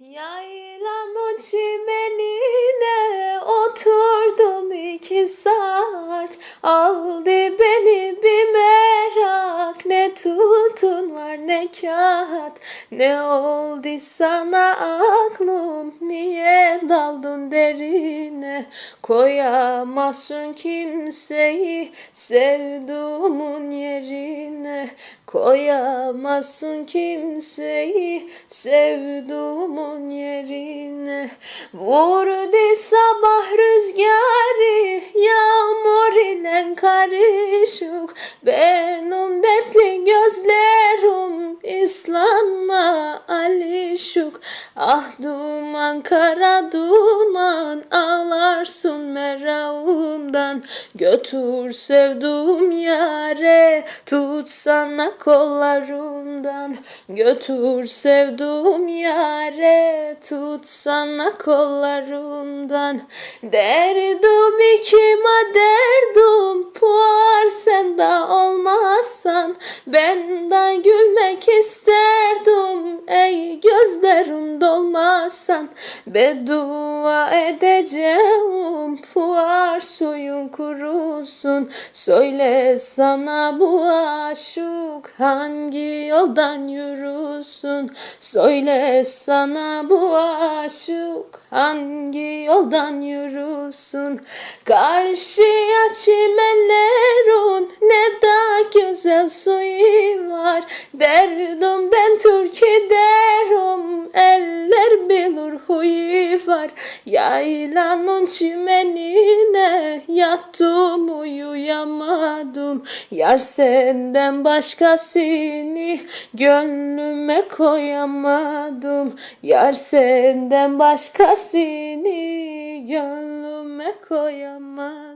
Yaylanın çimenine oturdum iki saat. Aldı beni bir merak Ne tutun ne kağıt Ne oldu sana aklım? Niye daldın derine? Koyamazsın kimseyi Sevduğumun yerine. Koyamazsın kimseyi sevduğumun yerine. Vurdu sabah rüzgarı yağmur ile karışık alişuk. Ah duman kara duman ağlarsın meravumdan Götür sevduğum yare tutsana kollarımdan. Götür sevduğum yare tutsana kollarımdan. Derdim ikime derdim puar sen de olmazsan Ben de gülmek dolmazsan Beddua edeceğim puar suyun kurusun. Söyle sana bu aşık hangi yoldan yürüsün? Söyle sana bu aşık hangi yoldan yürüsün? Karşıya çimenlerin ne da güzel suyu var. Derim eller bilir huyu var Yaylanın çimenine yattım uyuyamadım. Yar senden başkasını gönlüme koyamadım. Yar senden başkasını gönlüme koyamadım